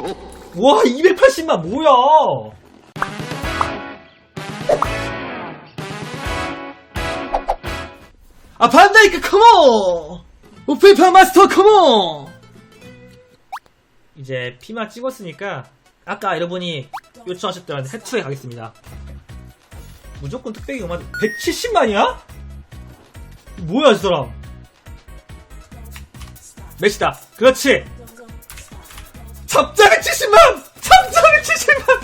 와 280만 뭐야? 아 반다이크 컴온 오페파 마스터 컴온 이제 피마 찍었으니까 아까 여러분이 요청하셨던 해투에 가겠습니다. 무조건 특백이 음악 170만이야? 뭐야 저 사람? 몇이다. 그렇지 잡자 170만! 잡자 170만!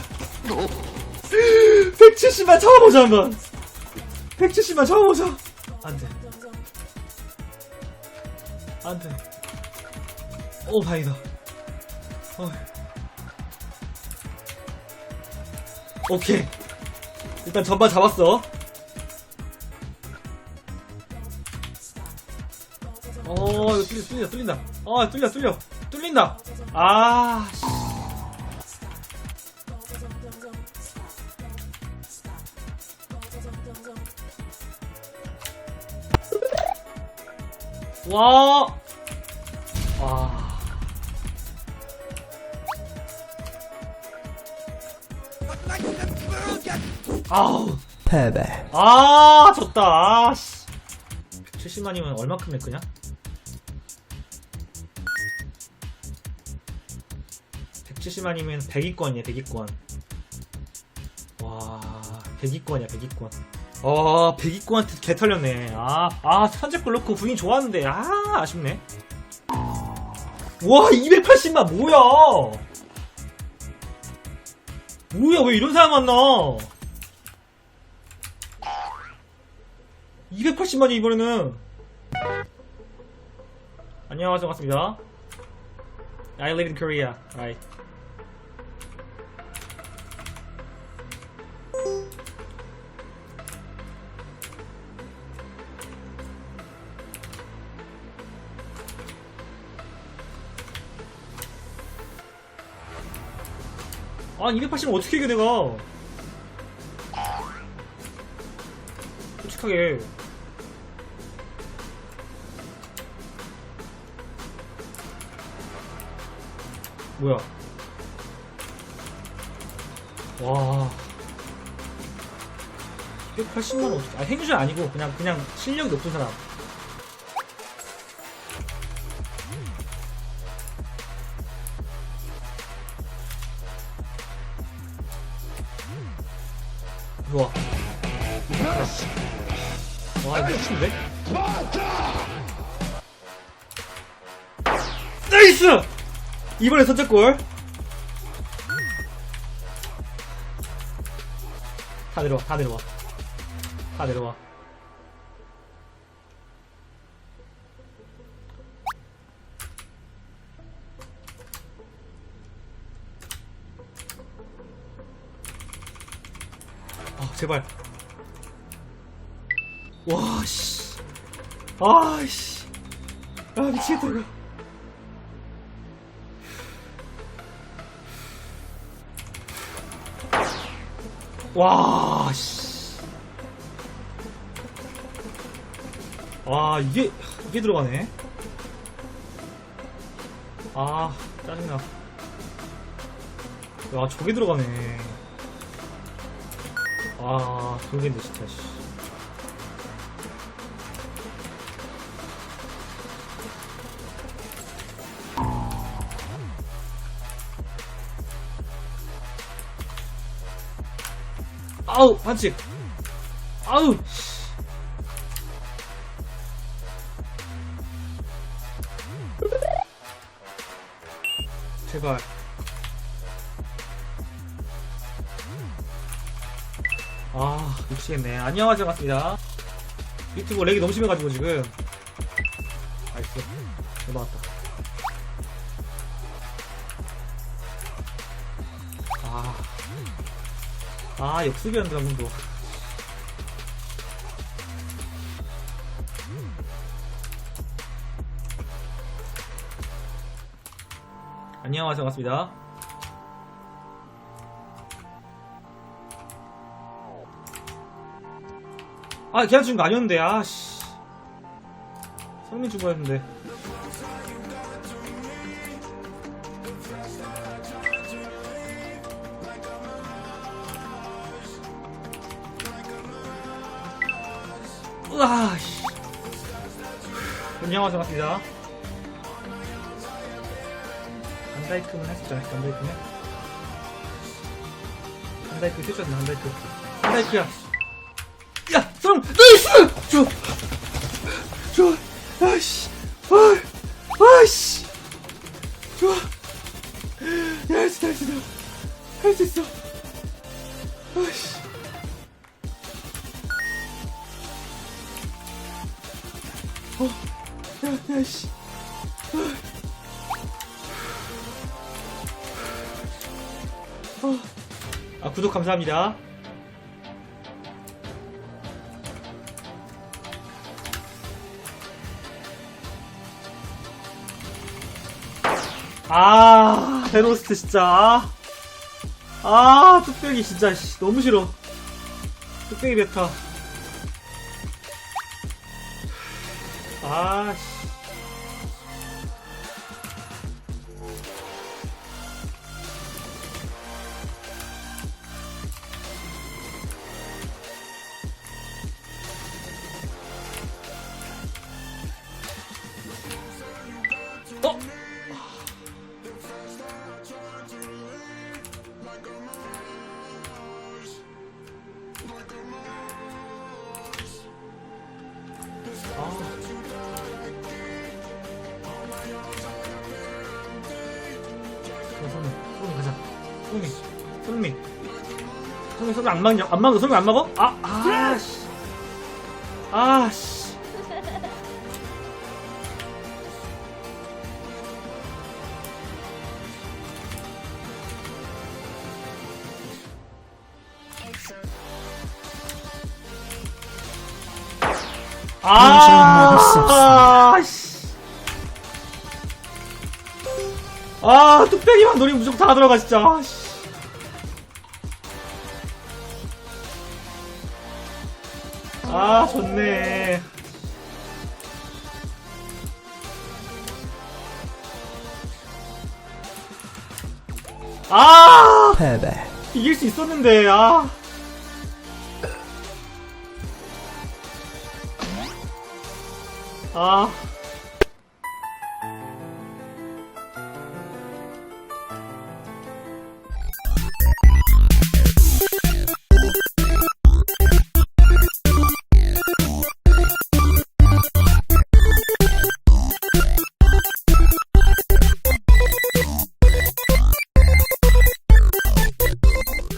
170만 잡아보자 한번. 170만 잡아보자. 안돼. 안돼. 오 다행이다. 어. 오케이. 일단 전반 잡았어. 어 이거 뚫린다 뚫린다. 아 뚫려 뚫려. 뚫린다 아 씨. 와. 와. 아우. 패배. 아, 졌다. 아, 씨. 170만이면 얼마큼 냈거냐? 170만이면 100위권이야, 100위권. 와, 100위권이야, 100위권. 어, 100위권한테 개 털렸네. 아, 아, 선제골 넣고 분위기 좋았는데, 아, 아쉽네. 와, 280만, 뭐야! 뭐야, 왜 이런 사람 만나? 280만이 이번에는 안녕하세요 반갑습니다 I live in Korea right 아 280은 어떻게 이겨 내가 솔직하게 뭐야? 와. 180만 원 어떻게? 아 행주 아니고 그냥 그냥 실력이 높은 사람. 좋아. 와 이거 미친데? 나이스! 이번에 선제골 다 내려와 다 내려와 다 내려와 제발 와씨 아씨 아 미치겠다 이거 와, 씨. 와, 이게, 이게 들어가네. 아, 짜증나. 야, 저게 들어가네. 아, 돌겠네, 진짜, 씨. 아우, 반칙. 아우, 씨. 제발. 아, 미치겠네. 안녕하세요, 반갑습니다. 유튜브 렉이 너무 심해가지고, 지금. 나이스. 넘어갔다. 아. 아, 역습이었는데, 방금도. 안녕하세요. 반갑습니다. 아 걔가 죽은 거 아니었는데 아씨. 성민 주고 했는데. 으아 씨. 안녕하세요 갑니다. 반다이크는 했었죠 반다이크네 반다이크 뛰쳤나 반다이크? 반다이크야. 야, 사람, 나이스! 좋아. 좋아. 아이씨. 아, 아이씨. 좋아. 야, 할수 있어, 할수 있어. 할수 있어. 아이씨. 어, 야, 야, 씨. 어. 아, 구독 감사합니다. 아, 베로스트 진짜. 아, 아 뚝배기 진짜 씨, 너무 싫어. 뚝배기 베타. 아, 씨. 손흥민, 손흥민. 손흥민, 손흥민 안 막냐? 안 막어? 손흥민 안 막어? 아, 아, 씨. 아, 씨. 아, 아, 씨. 아, 뚝배기만 노리면 무조건 다 들어가, 진짜. 아, 씨. 아, 좋네. 아! 패배. 이길 수 있었는데, 아. 아.